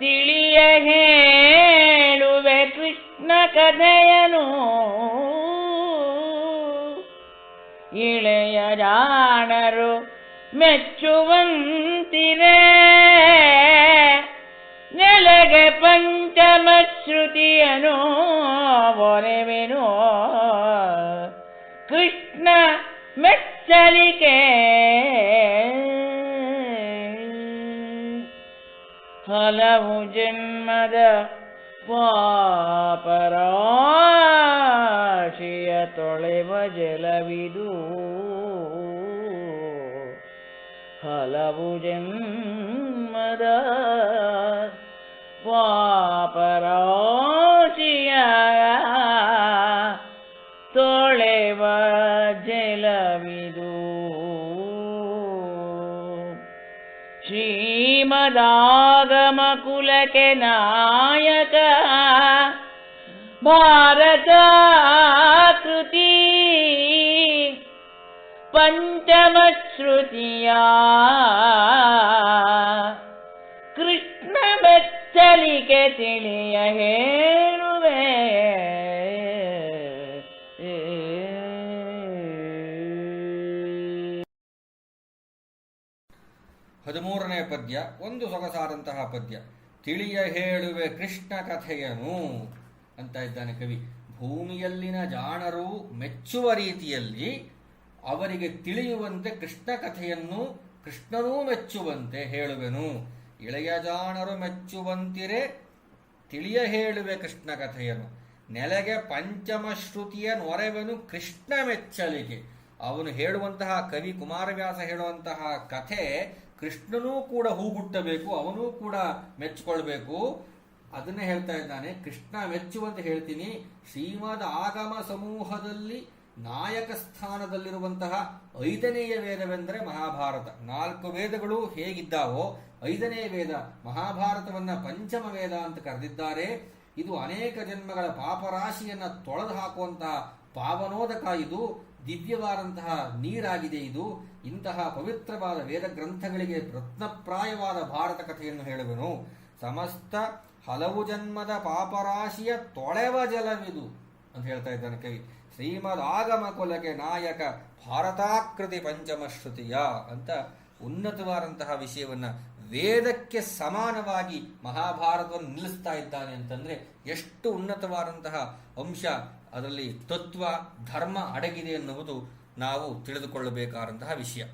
ತಿಳಿಯ ಹೇಳುವೆ ಕೃಷ್ಣ ಕಥೆಯನು. ಇಳೆಯ ಜಾಣರು ಮೆಚ್ಚುವಂತಿರೇ ನೆಲೆಗೆ ಪಂಚಮ ಶ್ರುತಿಯನು ಒರೆವೆನು. ಕೃಷ್ಣ ಮೆಚ್ಚಲಿಕೆ ಹಲವು ಜನ್ಮದ ಪಾಪರಾಶಿಯ ತೊಳೆವ ಜಲವಿದು ಹಲವು ಜನ್ಮದ ಪಾಪರಾಶಿಯ ತೊಳೆವ ಜಲವಿದು ಶ್ರೀಮದಾಗಮ ಕುಲಕ್ಕೆ ನಾಯಕ. ಭಾರತ ಕೃತಿ. ಪಂಚಮ ಶ್ರುತಿಯ ಕೃಷ್ಣ ಬೆಚ್ಚಲಿಕೆ ತಿಳಿಯ ಹೇಳುವೆ. ಹದಿಮೂರನೇ ಪದ್ಯ, ಒಂದು ಸೊಗಸಾದಂತಹ ಪದ್ಯ. ತಿಳಿಯ ಹೇಳುವೆ ಕೃಷ್ಣ ಕಥೆಯನು ಅಂತ ಇದ್ದಾನೆ ಕವಿ. ಭೂಮಿಯಲ್ಲಿನ ಜಾಣರು ಮೆಚ್ಚುವ ರೀತಿಯಲ್ಲಿ ಅವರಿಗೆ ತಿಳಿಯುವಂತೆ ಕೃಷ್ಣ ಕಥೆಯನ್ನು ಕೃಷ್ಣನೂ ಮೆಚ್ಚುವಂತೆ ಹೇಳುವೆನು. ಇಳೆಯ ಜಾಣರು ಮೆಚ್ಚುವಂತಿರೆ ತಿಳಿಯ ಹೇಳುವೆ ಕೃಷ್ಣ ಕಥೆಯನು ನೆಲೆಗೆ ಪಂಚಮ ಶ್ರುತಿಯ ನೊರೆವೆನು ಕೃಷ್ಣ ಮೆಚ್ಚಲಿಗೆ. ಅವನು ಹೇಳುವಂತಹ ಕವಿ ಕುಮಾರವ್ಯಾಸ ಹೇಳುವಂತಹ ಕಥೆ ಕೃಷ್ಣನೂ ಕೂಡ ಹೂ ಬಿಟ್ಟಬೇಕು ಅವನೂ ಕೂಡ ಮೆಚ್ಚಿಕೊಳ್ಬೇಕು ಅದನ್ನೇ ಹೇಳ್ತಾ ಇದ್ದಾನೆ, ಕೃಷ್ಣ ಮೆಚ್ಚುವಂತೆ ಹೇಳ್ತೀನಿ, ಶ್ರೀಮದ್ ಆಗಮ ಸಮೂಹದಲ್ಲಿ ನಾಯಕ ಸ್ಥಾನದಲ್ಲಿರುವಂತಹ ಐದನೆಯ ವೇದವೆಂದರೆ ಮಹಾಭಾರತ. ನಾಲ್ಕು ವೇದಗಳು ಹೇಗಿದ್ದಾವೋ, ಐದನೇ ವೇದ ಮಹಾಭಾರತವನ್ನ ಪಂಚಮ ವೇದ ಅಂತ ಕರೆದಿದ್ದಾರೆ. ಇದು ಅನೇಕ ಜನ್ಮಗಳ ಪಾಪರಾಶಿಯನ್ನು ತೊಳೆದು ಹಾಕುವಂತಹ ಪಾವನೋದಕ ಇದು. ದಿವ್ಯವಾದಂತಹ ನೀರಾಗಿದೆ ಇದು. ಇಂತಹ ಪವಿತ್ರವಾದ ವೇದ ಗ್ರಂಥಗಳಿಗೆ ರತ್ನಪ್ರಾಯವಾದ ಭಾರತ ಕಥೆಯನ್ನು ಹೇಳುವೆನು. ಸಮಸ್ತ ಹಲವು ಜನ್ಮದ ಪಾಪರಾಶಿಯ ತೊಳೆವ ಜಲವಿದು ಅಂತ ಹೇಳ್ತಾ ಇದ್ದಾನೆ ಕವಿ. ಶ್ರೀಮದ್ ಆಗಮ ಕುಲಕ್ಕೆ ನಾಯಕ ಭಾರತಾಕೃತಿ ಪಂಚಮ ಶ್ರುತಿಯ ಅಂತ ಉನ್ನತವಾದಂತಹ ವಿಷಯವನ್ನ ವೇದಕ್ಕೆ ಸಮಾನವಾಗಿ ಮಹಾಭಾರತವನ್ನು ನಿಲ್ಲಿಸ್ತಾ ಇದ್ದಾನೆ ಅಂತಂದ್ರೆ ಎಷ್ಟು ಉನ್ನತವಾದಂತಹ ಅಂಶ ಅದರಲ್ಲಿ ತತ್ವ ಧರ್ಮ ಅಡಗಿದೆ ಎನ್ನುವುದು ನಾವು ತಿಳಿದುಕೊಳ್ಳಬೇಕಾದಂತಹ ವಿಷಯ.